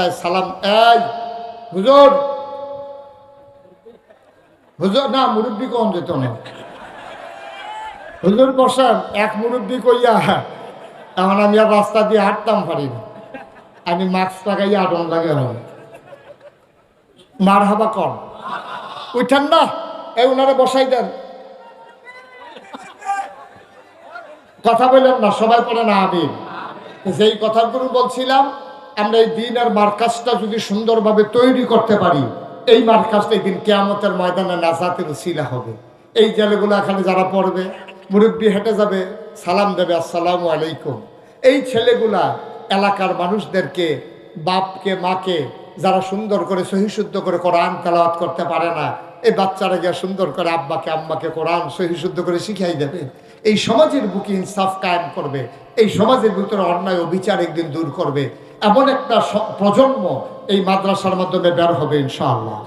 রাস্তায় সালাম, এই, হুজুর হুজুর, না, মুরব্বী কম যেত না? হুজুর বসান, এক মুরব্বী কইয়া, এখন আমি আর রাস্তা দিয়ে হাঁটতাম পারি না। আমি মাস্ক লাগাইয়া আটন লাগে হবে মার হাবা কর। উঠান না, এই ওনারা বসাই দেন। কথা বললেন না, সবাই পড়ে না আমি যেই কথাগুলো বলছিলাম আমরা এই দিন আর মার্কাজটা যদি সুন্দরভাবে তৈরি করতে পারি, এই মার্কাজটা এই দিন কেয়ামতের ময়দানে নাজাতের শিলা হবে। এই জেলেগুলো এখানে যারা পড়বে, মুরব্বী হেঁটে যাবে, সালাম দেবে, আসসালামু আলাইকুম। এই ছেলেগুলা এলাকার মানুষদেরকে, বাপকে, মাকে, যারা সুন্দর করে সহিশুদ্ধ করে কোরআন তেলাওয়াত করতে পারে না, এই বাচ্চারা গিয়ে সুন্দর করে আব্বাকে, আম্মাকে কোরআন সহিশুদ্ধ করে শিখাই দেবে। এই সমাজের বুকে ইনসাফ কায়েম করবে, এই সমাজের ভিতরে অন্যায় ও বিচার একদিন দূর করবে। এমন একটা প্রজন্ম এই মাদ্রাসার মাধ্যমে বের হবে ইনশাআল্লাহ।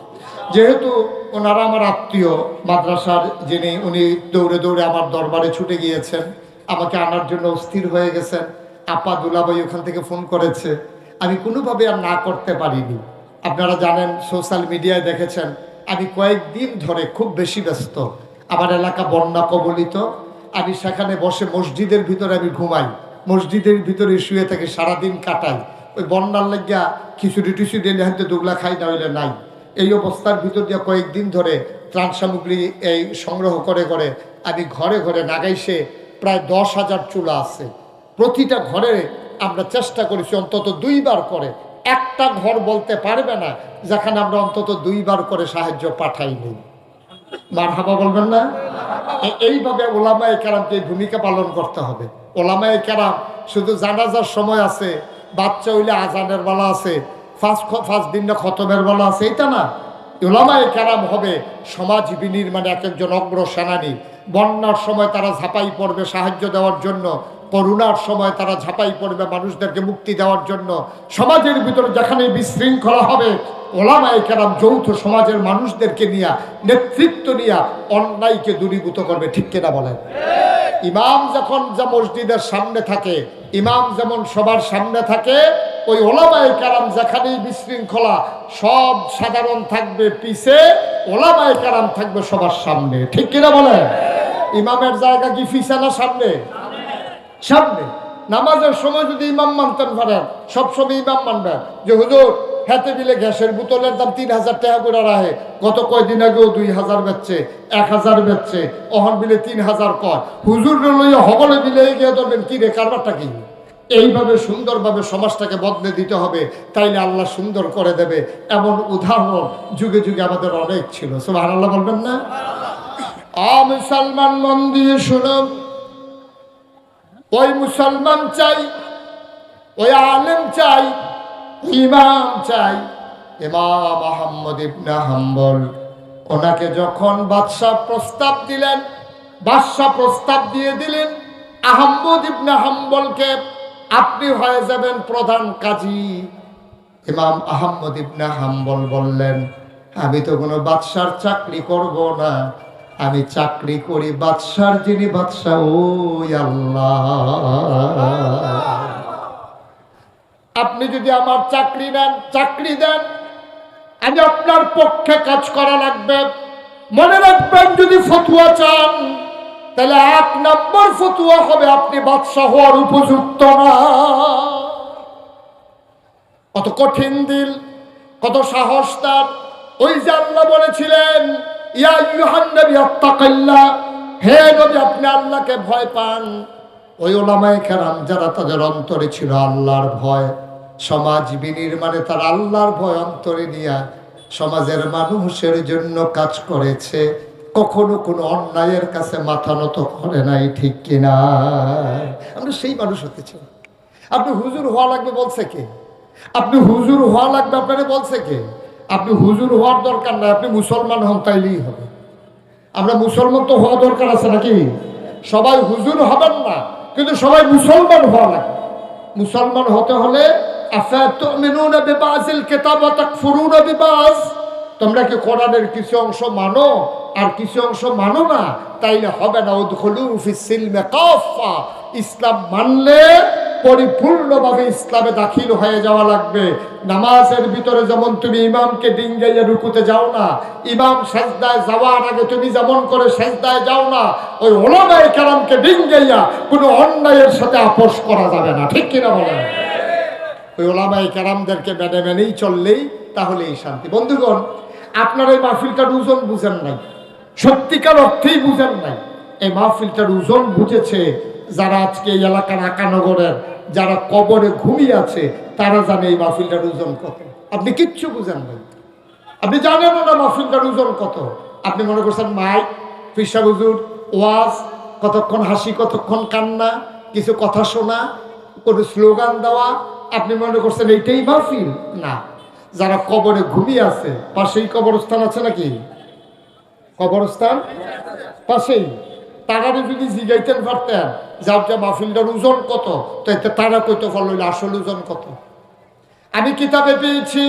যেহেতু ওনারা আমার আত্মীয় মাদ্রাসার যিনি, উনি দৌড়ে দৌড়ে আমার দরবারে ছুটে গিয়েছেন, আমাকে আনার জন্য অস্থির হয়ে গেছেন। আপা দুলাবাই ওখান থেকে ফোন করেছে। আমি কোনোভাবে আর না করতে পারিনি। আপনারা জানেন, সোশ্যাল মিডিয়ায় দেখেছেন, আমি কয়েকদিন ধরে খুব বেশি ব্যস্ত। আমার এলাকা বন্যা কবলিত। আমি সেখানে বসে মসজিদের ভিতরে আমি ঘুমাই। মসজিদের ভিতরে শুয়ে থাকি, সারাদিন কাটাই। ওই বন্যার লাগিয়া খিচুড়ি টিচুড়ি হয়তো দুগলা খাই না হইলে নাই। এই অবস্থার ভিতর দিয়ে কয়েকদিন ধরে ত্রাণ সামগ্রী এই সংগ্রহ করে করে আমি ঘরে ঘরে নাগাইছে প্রায় দশ হাজার চুলা আছে। প্রতিটা ঘরে আমরা চেষ্টা করেছি অন্তত দুইবার করে। একটা ঘর বলতে পারবে না যেখানে আমরা অন্তত দুইবার করে সাহায্য পাঠাইনি। মার হাবা বলবেন না? এইভাবে ওলামায় কেরামকে ভূমিকা পালন করতে হবে। ওলামায় কেরাম শুধু জানাজার সময় আছে বাচ্চা হইলে আজানের বেলা আছে ফার্স্ট ফার্স্ট দিন না খতমের বেলা আছে এটা না। ওলামায় কেরাম হবে সমাজ বিনির্মাণে এক একজন অগ্র সেনানী। বন্যার সময় তারা ঝাঁপাই পড়বে সাহায্য দেওয়ার জন্য করোনার সময় তারা ঝাঁপাই পড়বে মানুষদেরকে মুক্তি দেওয়ার জন্য। সমাজের ভিতরে যেখানে বিশৃঙ্খলা হবে ওলামায় কেরাম যৌথ সমাজের মানুষদেরকে নিয়ে, নেতৃত্ব নিয়ে অন্যায়কে দূরীভূত করবে, ঠিক কিনা বলেন? ইমাম যখন যা মসজিদের সামনে থাকে, ইমাম যেমন সবার সামনে থাকে, ওই ওলামায় কারাম যেখানেই বিশৃঙ্খলা, সব সাধারণ থাকবে পিছে, ওলামায় কারাম থাকবে সবার সামনে। ঠিক কিনা বলেন? ইমামের জায়গা কি ফিসা না সামনে? সামনে। নামাজের সময় যদি ইমাম মানতেন পারেন, সবসময় ইমাম মানবেন। যে হুজুর হাতে দিলে গ্যাসের বোতলের দাম তিন হাজার টাকা করে রাখে। গত কয়দিন আগেও দুই হাজার বেচছে, এক হাজার বেচছে, অহন বিলে তিন হাজার কয়। হুজুর লইয়া হবলে বিলে গিয়ে ধরবেন, কি রে, কারবারটা কি? এইভাবে সুন্দরভাবে সমাজটাকে বদলে দিতে হবে, তাইলে আল্লাহ সুন্দর করে দেবে। এমন উদাহরণ যুগে যুগে আমাদের অনেক ছিল। সব আল্লাহ বলবেন না? আ মুসলমান মন দিয়ে শুনুন ওই মুসলমান চাই, ওই আলেম চাই ইমাম চাই। ইমাম আহম্মদ ইবনে হাম্বল, ওনাকে যখন বাদশাহ প্রস্তাব দিলেন, বাদশাহ প্রস্তাব দিয়ে দিলেন, আহম্মদ ইবনে হাম্বলকে আপনি হয়ে যাবেন প্রধান কাজী। ইমাম আহম্মদ ইবনে হাম্বল বললেন, আমি তো কোনো বাদশার চাকরি করব না। আমি চাকরি করি বাদশার যিনি বাদশাহ, ওই আল্লাহ। আপনি যদি আমার চাকরি নেন, চাকরি দেন। আমি আপনার পক্ষে কাজ করা লাগবে। মনে রাখবেন, যদি ফতুয়া চান, তাহলে এক নম্বর ফতুয়া হবে আপনি বাদশাহ হওয়ার উপযুক্ত না। কত কঠিন দিল, কত সাহস তার। ওই যে আল্লাহ বলেছিলেন, ইয়া ইউহান নবী, আত্তাকাল্লাহ। হে নবী, আপনি আল্লাহকে ভয় পান। ওই ওলামায়ে কেরাম যারা তাদের অন্তরে ছিল আল্লাহর ভয়, সমাজ বিনির্মাণে তার আল্লাহর ভয় অন্তরে নিয়ে সমাজের মানুষের জন্য কাজ করেছে, কখনো কোনো অন্যায়ের কাছে মাথা নত করে নাই, ঠিক কিনা আমরা সেই মানুষ হতে চাই। আপনি হুজুর হওয়া লাগবে বলছে কে? আপনি হুজুর হওয়া লাগবে আপনারা বলছে কে? আপনি হুজুর হওয়ার দরকার নাই, আপনি মুসলমান হন তাইলেই হবে। আমরা মুসলমান তো হওয়া দরকার আছে নাকি? সবাই হুজুর হবেন না। কিন্তু সবাই মুসলমান হওয়া লাগে। মুসলমান হতে হলে তোমরা কি কোরআনের কিছু অংশ মানো? আর কিছু অংশ মানো না, তাইলে হবে না ইসলাম মানলে পরিপূর্ণভাবে ইসলামে দাখিল হয়ে যাওয়া লাগবে। নামাজের ভিতরে যেমন তুমি ইমামকে ডিঙ্গাইয়া রুকুতে যাও না, ইমাম সেজদায় যাওয়ার আগে তুমি যেমন করে সেজদায় যাও না, ওই ওলামাই কালামকে ডিঙ্গাইয়া কোনো অন্যায়ের সাথে আপোষ করা যাবে না। ঠিক কিনা বলেন? ওই ওলামাই কারামদেরকে মেনে মেনেই চললেই তাহলে এই শান্তি। বন্ধুগণ, আপনার এই মাহফিলটার ওজন বুঝেন নাই। সত্যিকার অর্থেই বুঝেন নাই। এই মাহফিলটার ওজন বুঝেছে যারা আজকে এই এলাকার আকানগরের যারা কবরে ঘুমিয়ে আছে, তারা জানে এই মাহফিলটার ওজন কত। আপনি কিচ্ছু বুঝেন নাই। আপনি জানেন না মাহফিলটার ওজন কত। আপনি মনে করছেন মাইক ফিসা হুজুর, ওয়াজ, কতক্ষণ হাসি, কতক্ষণ কান্না, কিছু কথা শোনা, কোনো স্লোগান দেওয়া, আপনি মনে করছেন এইটাই মাহফিল? না। যারা কবরে ঘুমিয়ে আছে, পাশেই কবরস্থান আছে নাকি? কবরস্থান? পাশেই। তারা যদি জিগাইতেন পারতেন যে মাহফিলটার ওজন কত, তো এতে তারা কইতে পারল আসল ওজন কত। আমি কিতাবে পেয়েছি,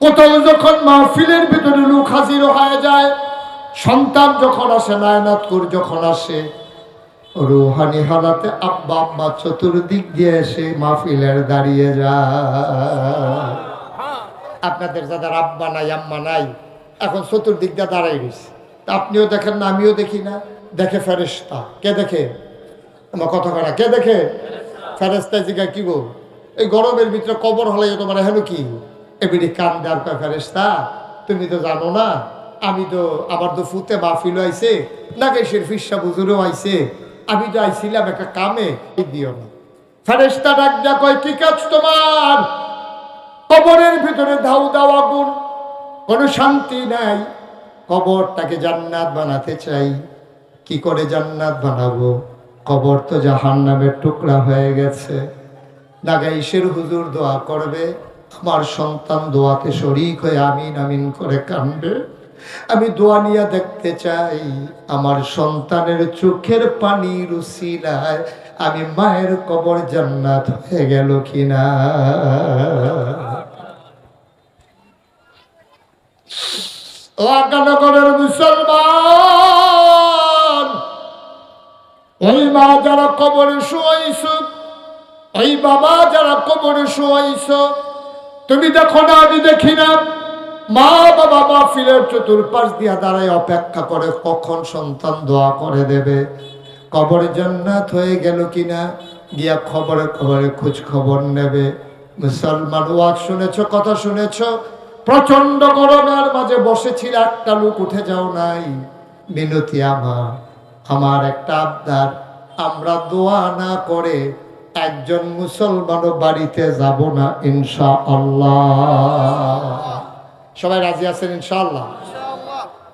কোথাও যখন মাহফিলের ভিতরে লোক হাজির হয়ে যায়, সন্তান যখন আসে নায়নাতকুর যখন আসে, রুহানি হালাতে আব্বা আম্মা চতুর্দিক দিয়ে এসে মাহফিলের দাঁড়িয়ে যায়। আপনাদের যাদের আব্বা নাই, আম্মা নাই, এখন চতুর্দিক দিয়ে দাঁড়াই গেছে আপনিও দেখেন না, আমিও দেখি না। দেখে ফেরেস্তা কে দেখে? আমার কথা করা কে দেখে? ফেরেস্তা জিগায় কি গো? এই গরমের ভিতরে কবর হলে তোমার হেন কি? এবিডি কান দেওয়ার কয় ফেরেস্তা তুমি তো জানো না, আমি তো, আমার তো ফুতে মাহফিল আইছে, নাগেশের ফিসা বুজুরও আইছে, আমি তো আইছিলাম একটা কামে দিও না। ফেরেস্তা ডাক যা কয়, কি কাজ তোমার? কবরের ভিতরে ধাউ দাও আগুন, কোনো শান্তি নাই, কবরটাকে জান্নাত বানাতে চাই। কি করে জান্নাত বানাবো? কবর তো জাহান নামের টুকরা হয়ে গেছে। নাগাইশের হুজুর দোয়া করবে আমার সন্তান দোয়াতে শরিক হয়ে আমিন আমিন করে কানবে আমি দোয়া নিয়ে দেখতে চাই, আমার সন্তানের চোখের পানি রুসিলায় আমি মায়ের কবর জান্নাত হয়ে গেল কিনা? ও আকানগরের মুসলমান কবরে শোয়াইছ? ওই বাবা যারা কবরে শোয়াইছ, তুমি দেখো না, আমি দেখি না। মা বাবা মাহফিলের চতুর্পাশ দিয়া দাঁড়ায় অপেক্ষা করে, কখন সন্তান দোয়া করে দেবে? কবরে জান্নাত হয়ে গেল কিনা? গিয়া খবরে খবরে খোঁজ খবর নেবে। মুসলমান ওয়াজ শুনেছ, কথা শুনেছ? প্রচণ্ড গরমের মাঝে বসেছিল, একটা লোক উঠে যাও নাই। মিনতি আমার আমার একটা আবদার। আমরা দোয়া না করে একজন মুসলমানও বাড়িতে যাব না ইনশা আল্লাহ সবাই রাজি আছেন ইনশাআল্লাহ?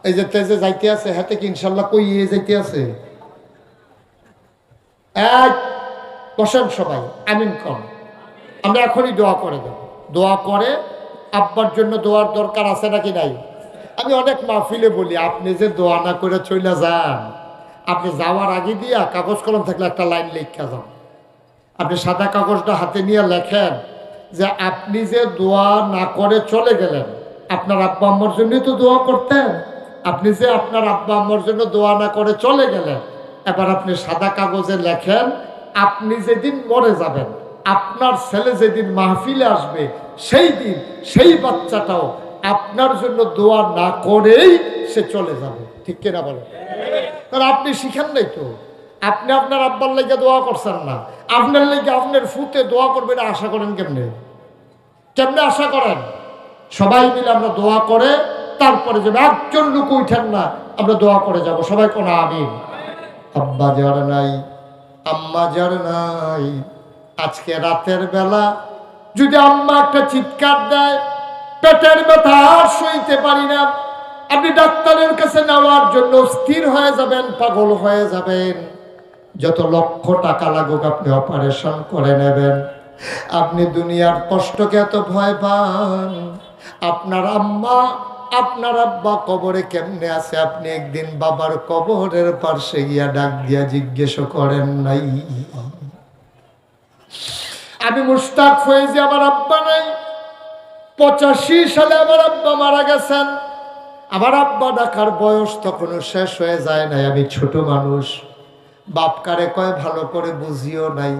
এই যে তেজে যাইতে আছে হাতে কি ইনশাল্লাহ কই ইয়ে যাইতে আছে? এক বসেন সবাই আমিন কম আমরা এখনই দোয়া করে দেব। দোয়া করে আব্বার জন্য দোয়ার দরকার আছে নাকি নাই? আমি অনেক মাহফিলে বলি আপনি যে দোয়া না করে চলে যান। আপনি যাওয়ার আগে দিয়া কাগজ কলম থাকলে একটা লাইন লেখা যান আপনি সাদা কাগজটা হাতে নিয়ে লেখেন যে আপনি যে দোয়া না করে চলে গেলেন, আপনার আব্বা আম্মার জন্যই তো দোয়া করতেন। আপনি যে আপনার আব্বা আম্মার জন্য দোয়া না করে চলে গেলেন, এবার আপনি সাদা কাগজে লেখেন, আপনি যেদিন মরে যাবেন, আপনার ছেলে যেদিন মাহফিলে আসবে, সেই দিন সেই বাচ্চাটাও আপনার জন্য দোয়া না করেই সে চলে যাবে। ঠিক কিনা বলেন? কারণ আপনি শিখেন নাই তো। আপনি আপনার আব্বার লেগে দোয়া করছেন না। আপনার লেগে আপনার ফুতে দোয়া করবেন, আশা করেন কেমনে? কেমনে আশা করেন? সবাই মিলে আমরা দোয়া করে, তারপরে যাবে একজন লোক উঠেন না, আমরা দোয়া করে যাব। সবাই কোনো আমিন? আব্বা যার নাই, আম্মা যার নাই। আজকে রাতের বেলা যদি আম্মা একটা চিৎকার দেয়, পেটের ব্যথা আর সইতে পারি না। আপনি ডাক্তারের কাছে নেওয়ার জন্য স্থির হয়ে যাবেন, পাগল হয়ে যাবেন। যত লক্ষ টাকা লাগুক, আপনি অপারেশন করে নেবেন। আপনি দুনিয়ার কষ্টকে এত ভয় পান। আপনার আম্মা, আপনার আব্বা কবরে কেমনে আছে? আপনি একদিন বাবার কবরের পাশে গিয়া ডাক দিয়া জিজ্ঞেস করেন নাই। আমি মুস্তাক ফয়েজি, আমার আব্বা নাই। পঁচাশি সালে আমার আব্বা মারা গেছেন। আমার আব্বা ডাকার বয়স তখনও শেষ হয়ে যায় নাই। আমি ছোট মানুষ। বাপ কারে কয়, ভালো করে বুঝিও নাই।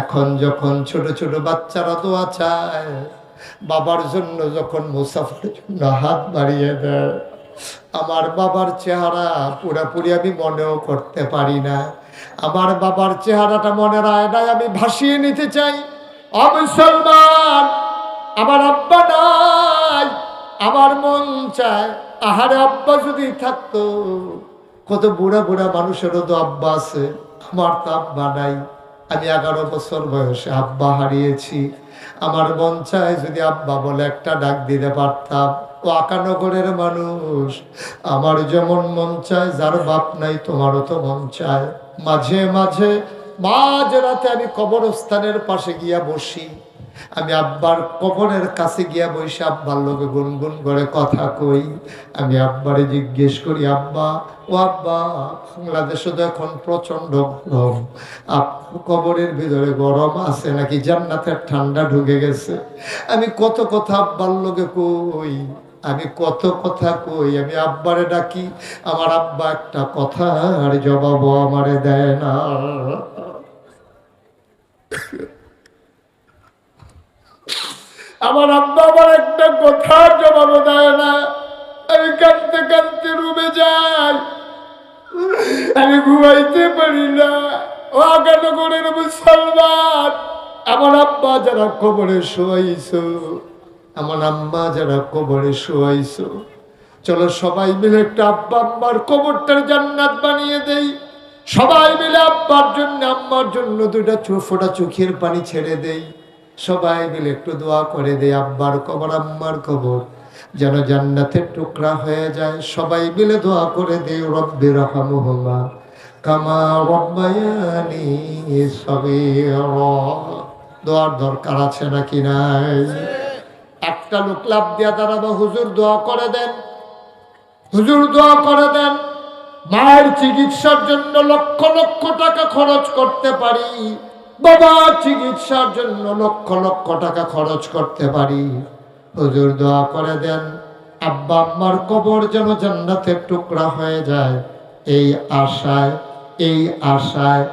এখন যখন ছোট ছোট বাচ্চারা দোয়া চায়, বাবার জন্য যখন মুসাফার জন্য হাত বাড়িয়ে দেয়, আমার বাবার চেহারা পুরাপুরি আমি মনেও করতে পারি না। আমার বাবার চেহারাটা মনে রায় আয়নায় আমি ভাসিয়ে নিতে চাই। অমুসলমান আমার আব্বা নাই, আমার মন চায় আহারে আব্বা যদি থাকতো, কত বুড়া বুড়া মানুষেরও তো আব্বা আছে, আমার তো আব্বা নাই। আমি এগারো বছর বয়সে আব্বা হারিয়েছি। আমার মন চায় যদি আব্বা বলে একটা ডাক দিতে পারতাম। ও আকানগরের মানুষ, আমার যেমন মন চায়, যার বাপ নাই, তোমারও তো মন চায়। মাঝে মাঝে, মাঝ রাতে আমি কবরস্থানের পাশে গিয়া বসি। আমি আব্বার কবরের কাছে গিয়া বসে আব্বার লোকে গুনগুন করে কথা কই। আমি আব্বারে জিজ্ঞেস করি, আব্বা, ও আব্বা, বাংলাদেশে তো এখন প্রচণ্ড গরম। কবরের ভিতরে গরম আছে নাকি? জান্নাতের ঠান্ডা ঢুকে গেছে। আমি কত কথা আব্বার লোকে কই, আমি কত কথা কই, আমি আব্বারে ডাকি, আমার আব্বা একটা কথা আর জবাবও আমারে দেয় না। আমার আব্বা আমার একটা কথা জবাব দেয় না। আমি কাঁদতে কাঁদতে রুমে যাই। আমি ঘুমাইতে পারি না। ও আগানগরের মুসলমান। আমার আব্বা যারা কবরে শোয়াইছো, আমার আম্মা যারা কবরে শোয়াইছো, চলো সবাই মিলে একটা আব্বা আম্মার কবরটার জান্নাত বানিয়ে দেই। সবাই মিলে আব্বার জন্য, আম্মার জন্য দুটা চো ফোটা চোখের পানি ছেড়ে দেই। সবাই মিলে একটু দোয়া করে দে আব্বার কবর, আম্মার কবর, যেন জান্নাতের টুকরা হয়ে যায়। সবাই মিলে দোয়া করে দেয় রব্বি রহমহুমা কামা রব্বায়ানি দোয়ার দরকার আছে নাকি নাই? একটা লোক লাভ দিয়া দাঁড়াবো, হুজুর দোয়া করে দেন। হুজুর দোয়া করে দেন। মায়ের চিকিৎসার জন্য লক্ষ লক্ষ টাকা খরচ করতে পারি। বাবা, চিকিৎসার জন্য লক্ষ লক্ষ টাকা খরচ করতে পারি। হুজুর দোয়া করে দেন, আব্বা আম্মার কবর যেন জান্নাতের টুকরা হয়ে যায়। এই আশায় এই আশায়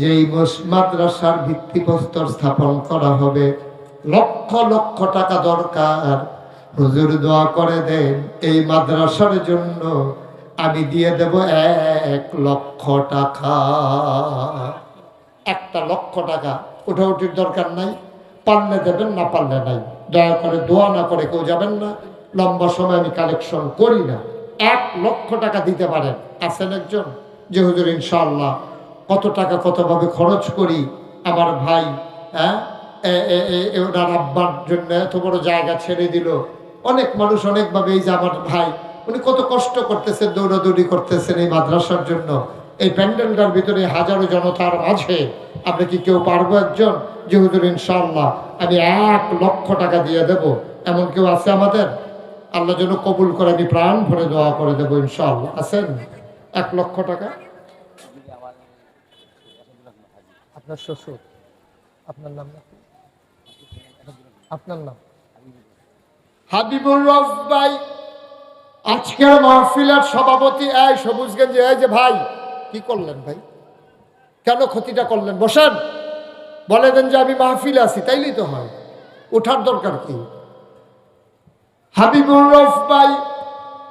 যেই মাদ্রাসার ভিত্তিপ্রস্তর স্থাপন করা হবে, লক্ষ লক্ষ টাকা দরকার। হুজুর দোয়া করে দেন, এই মাদ্রাসার জন্য আমি দিয়ে দেব এক লক্ষ টাকা। একটা লক্ষ টাকা উঠাউটির দরকার নাই। পারলে দেবেন, না পারলে নাই। দয়া করে দোয়া না করে কেউ যাবেন না। লম্বা সময় আমি কালেকশন করি না। এক লক্ষ টাকা দিতে পারেন। আছেন একজন? যে হুজুর ইনশাল্লাহ কত টাকা কতভাবে খরচ করি? আমার ভাই হ্যাঁ? ওনার আব্বার জন্য এত বড় জায়গা ছেড়ে দিল। অনেক মানুষ অনেকভাবে এই যে আমার ভাই, উনি কত কষ্ট করতেছেন দৌড়াদৌড়ি করতেছেন এই মাদ্রাসার জন্য। এই প্যান্ডেলটার ভিতরে হাজারো জনতার মাঝে আপনি কি কেউ পারব একজন? যে হুজুর ইনশাল্লাহ আমি এক লক্ষ টাকা দিয়ে দেব। এমন কেউ আছে আমাদের? আল্লাহ যেন কবুল করে আমি প্রাণ ভরে দোয়া করে দেবো ইনশাল্লাহ আছেন? এক লক্ষ টাকা? আপনার শ্বশুর আপনার নাম আপনার নাম? হাবিবুর রফ ভাই আজকের মাহফিলের সভাপতি এই সবুজগঞ্জে এই যে ভাই কি করলেন ভাই? কেন ক্ষতিটা করলেন? বসেন। বলে দেন যে আমি মাহফিলে আছি, তাইলেই তো হয়। ওঠার দরকার কি? হাবিবুর রফ ভাই,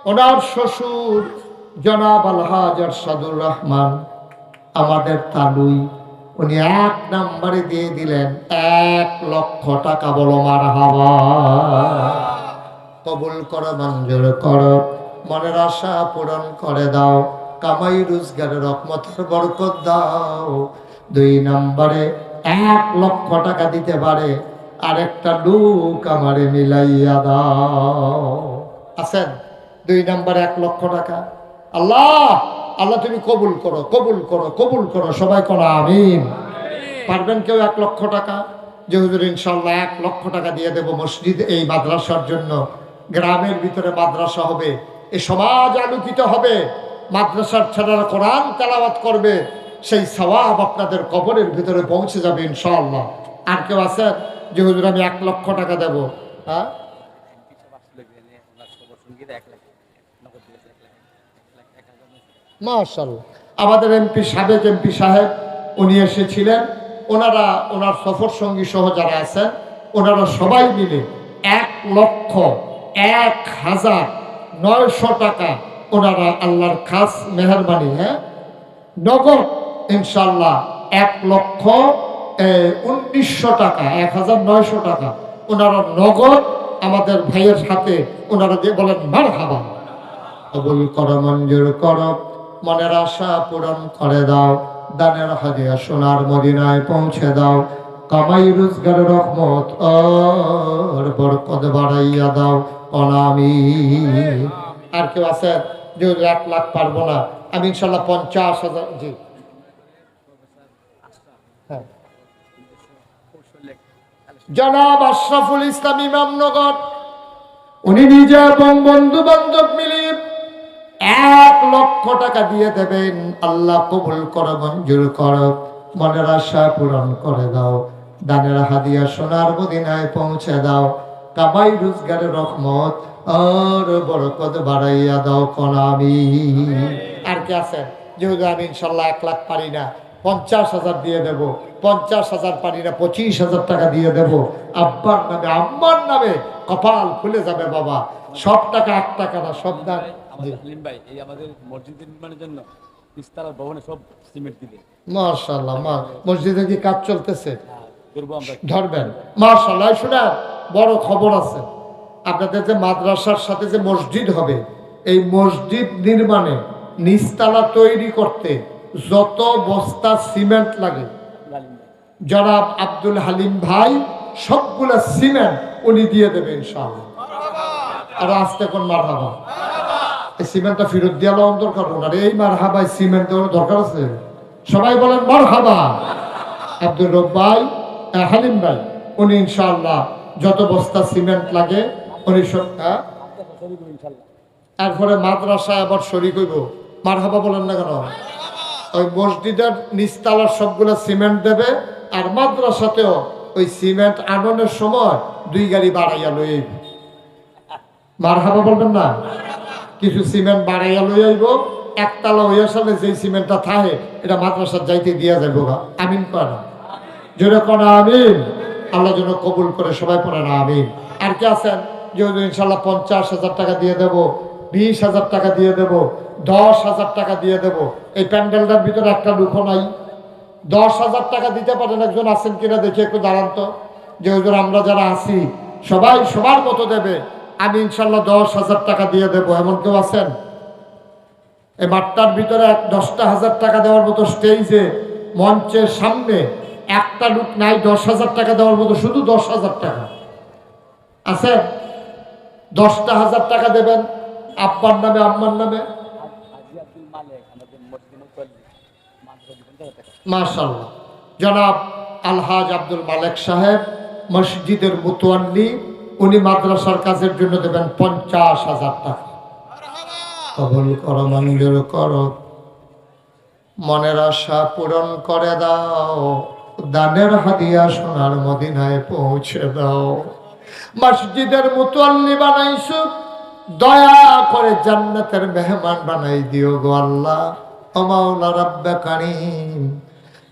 ওনার শ্বশুর জনাব আলহাজ আরশাদুর রহমান, আমাদের তালুই, উনি এক নাম্বারে দিয়ে দিলেন, এক লক্ষ টাকা বলো মার হাওয়া কবুল করো, মঞ্জুর করো, মনের আশা পূরণ করে দাও। কামাই রোজগারের রকমতের বরকত দাও। দুই নম্বরে এক লক্ষ টাকা দিতে পারে, আরেকটা লোক আমারে মিলাইয়া দাও। আছেন? দুই নম্বরে এক লক্ষ টাকা। আল্লাহ আল্লাহ তুমি কবুল করো কবুল করো কবুল করো। সবাই করো আমিন? পারবেন কেউ এক লক্ষ টাকা? যে হুজুর ইনশাল্লাহ এক লক্ষ টাকা দিয়ে দেব মসজিদ এই মাদ্রাসার জন্য। গ্রামের ভিতরে মাদ্রাসা হবে, এ সমাজ আলোকিত হবে। মাদ্রাসার ছেলেরা কোরআন তেলাওয়াত করবে, সেই সওয়াব আপনাদের কবরের ভিতরে পৌঁছে যাবে ইনশাআল্লাহ। আর কেউ আছে? যে হুজুর, আমি এক লক্ষ টাকা দেব। হ্যাঁ? মাশাল্লাহ আমাদের এমপি সাবেক এমপি সাহেব, উনি এসেছিলেন। ওনারা, ওনার সফর সঙ্গী সহ যারা আছেন, ওনারা সবাই মিলে এক লক্ষ, এক হাজার নয়শো টাকা ওনারা আল্লাহর খাস মেহরবানি হ্যাঁ? নগদ ইনশাল্লাহ এক লক্ষ উনিশশো টাকা, এক হাজার নয়শো টাকা। ওনারা নগদ, আমাদের ভাইয়ের সাথে ওনারা দিয়ে বলেন মার খাবা কবুল কর, মঞ্জুর কর, মনের আশা পূরণ করে দাও, দানের হাদিয়া সোনার মদিনায় পৌঁছে দাও, কামাই রোজগার, রহমত আর বরকত বাড়াইয়া দাও। অনামি আর কেউ আছে যে এক লাখ পারব না। আমি ইনশাল্লাহ পঞ্চাশ হাজার জি। হ্যাঁ। জনাব আশরাফুল ইসলাম ইমামনগর উনি নিজে এবং বন্ধু বান্ধব মিলিয়ে এক লক্ষ টাকা দিয়ে দেবেন। আল্লাহ কবুল করো, মঞ্জুর করো, মনের আশা পূরণ করে দাও। দানের হাদিয়া সোনার মদিনায় পৌঁছে দাও। কামাই রোজগারের রহমত আর বরকত বাড়াইয়া দাও কনামি। আর কি আছে যেহেতু আমি ইনশাল্লাহ এক লাখ পারি না পঞ্চাশ হাজার দিয়ে দেব। পঞ্চাশ হাজার পারি না পঁচিশ হাজার টাকা দিয়ে দেব। আব্বার নামে আম্মার নামে কপাল খুলে যাবে বাবা। সব টাকা এক টাকা না সব দান। আমাদের হালিম ভাই এই আমাদের মসজিদ নির্মাণের জন্য বিস্তার ভবনে সব সিমেন্ট দিবে। মার্শাল্লাহ মা মসজিদে কি কাজ চলতেছে? ধরবেন। মার্শাল্লাহ শোনা বড় খবর আছে। আপনাদের যে মাদ্রাসার সাথে যে মসজিদ হবে, এই মসজিদ নির্মাণে নিস্তালা তৈরি করতে যত বস্তা সিমেন্ট লাগে, জনাব আব্দুল হালিম ভাই, সবগুলা সিমেন্ট উনি দিয়ে দেবে ইনশাআল্লাহ। আর আসতে কোন মার হাবা এই সিমেন্টটা ফেরত দেওয়া লওয়ার দরকার ওনার এই মার হাবাই সিমেন্ট দেওয়ার দরকার আছে? সবাই বলেন মার হাবা আব্দুল রব ভাই হালিম ভাই, উনি ইনশাআল্লাহ যত বস্তা সিমেন্ট লাগে মাদ্রাসা আবার বলেন না কেন? ওই মসজিদের সবগুলো সিমেন্ট দেবে আর মাদ্রাসাতেও ওই সিমেন্ট সময় দুই গাড়ি বাড়াইয়া বলবেন না? কিছু সিমেন্ট বাড়াইয়া লই আইব। একতলা হইয়া সালে যেই সিমেন্টটা থাকে, এটা মাদ্রাসার যাইতে দিয়া যাইব গা। আমিন জোরে কনা আমিন। আল্লাহ যেন কবুল করে সবাই পড়ে না আমিন। আর কি আছেন? যেহেতু ইনশাল্লাহ পঞ্চাশ হাজার টাকা দিয়ে দেব, বিশ হাজার টাকা দিয়ে দেব, দশ হাজার টাকা দিয়ে দেব। এই প্যান্ডেলটার ভিতরে একটা লুকো নাই। দশ হাজার টাকা দিতে পারেন একজন আছেন কিনা দেখে একটু দাঁড়ান তো। যে হুজুর আমরা যারা আছি, সবাই সবার মতো দেবে। আমি ইনশাল্লাহ দশ হাজার টাকা দিয়ে দেবো। এমন কেউ আছেন? এই মাঠটার ভিতরে এক দশটা হাজার টাকা দেওয়ার মতো স্টেজে মঞ্চের সামনে একটা লোক নাই, দশ হাজার টাকা দেওয়ার মতো, শুধু দশ হাজার টাকা। আছে দশটা হাজার টাকা দেবেন, আব্বার নামে, আম্মার নামে। মার্শাল্লাহ জনাব আলহাজ আব্দুল মালেক সাহেব, মসজিদের মুতোয়াল্লি উনি মাদ্রাসার কাজের জন্য দেবেন পঞ্চাশ হাজার টাকা। কবল করো, মঞ্জুর করো। মনের আশা পূরণ করে দাও। দানের হাদিয়া সোনার মদিনায় পৌঁছে দাও। মসজিদের মুতোয়াল্লি বানাইছো, দয়া করে জান্নাতের মেহমান বানাই দিও গো আল্লাহ। ও মাওলা রাব্বে কারিম,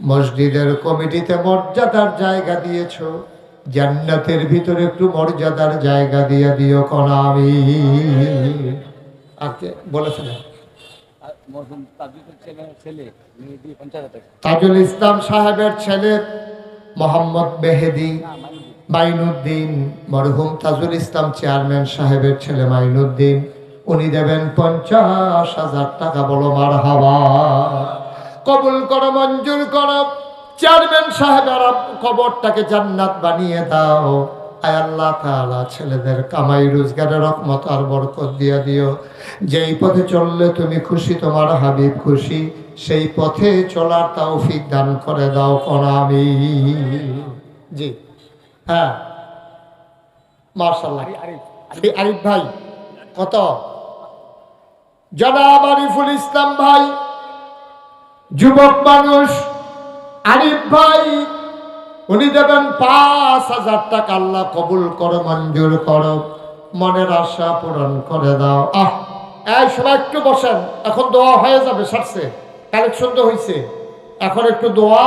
মসজিদের কমিটিতে মর্যাদার জায়গা দিয়েছ, জান্নাতের ভিতরে একটু মর্যাদার জায়গা দিয়ে দিও কনা আমি। আজকে টাকা তাজুল ইসলাম সাহেবের ছেলে মোহাম্মদ মেহেদি। মাইনুদ্দিন, মরহুম তাজুল ইসলাম চেয়ারম্যান সাহেবের ছেলে মাইনুদ্দিন। উনি দেবেন পঞ্চাশ হাজার টাকা বলো মার হাওয়া কবুল করো, মঞ্জুর করো। চেয়ারম্যান সাহেবের কবরটাকে জান্নাত বানিয়ে দাও। আয় আল্লাহ তাআলা ছেলেদের কামাই, রোজগারের রহমত আর বরকত দিয়ে দিও। যেই পথে চললে তুমি খুশি, তোমার হাবিব খুশি। সেই পথে চলার তৌফিক দান করে দাও কনামি। জি। হ্যাঁ। মার্শাল্লাহ আরিফ ভাই কত? জনাব আরিফুল ইসলাম ভাই যুবক মানুষ আরিফ ভাই উনি দেবেন পাঁচ হাজার টাকা আল্লাহ কবুল করো মঞ্জুর করো মনের আশা পূরণ করে দাও। আহ এই সবাই একটু বসেন এখন দোয়া হয়ে যাবে সারছে কালেকশন তো হয়েছে এখন একটু দোয়া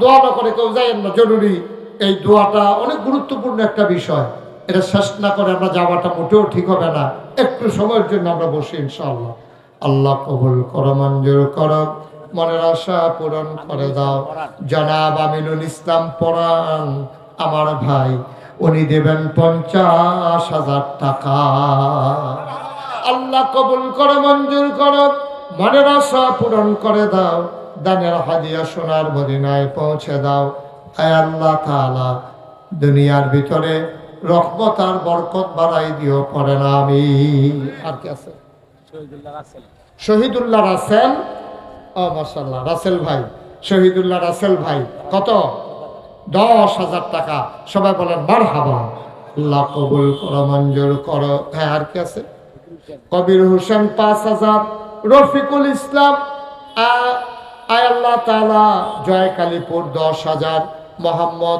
দোয়া না করে কেউ যাইয়েন না জরুরি। এই দোয়াটা অনেক গুরুত্বপূর্ণ একটা বিষয়। এটা শেষ না করে আমরা যাওয়াটা মোটেও ঠিক হবে না। একটু সময়ের জন্য আমরা বসি ইনশাআল্লাহ। আল্লাহ কবুল করো, মঞ্জুর করো, মনের আশা পূরণ করে দাও। জনাব আমিনুল ইসলাম পরাণ আমার ভাই, উনি দেবেন পঞ্চাশ হাজার টাকা। আল্লাহ কবুল করো, মঞ্জুর করো, মনের আশা পূরণ করে দাও। দানের হাদিয়া সোনার মদিনায় পৌঁছে দাও। আয় আল্লাহ তাআলা দুনিয়ার ভিতরে রহমত আর বরকত বাড়াই দিও পড়ে না আমি আর কি আছে? শহীদুল্লাহ রাসেল। ও মাসাল্লাহ রাসেল ভাই শহীদুল্লাহ রাসেল ভাই কত? দশ হাজার টাকা। সবাই বলেন বার হাবা আল্লাহ কবুল করো মঞ্জুর করো। হ্যাঁ আর কি আছে? কবির হোসেন পাঁচ হাজার রফিকুল ইসলাম আয় আল্লাহ তালা জয়কালীপুর দশ হাজার মোহাম্মদ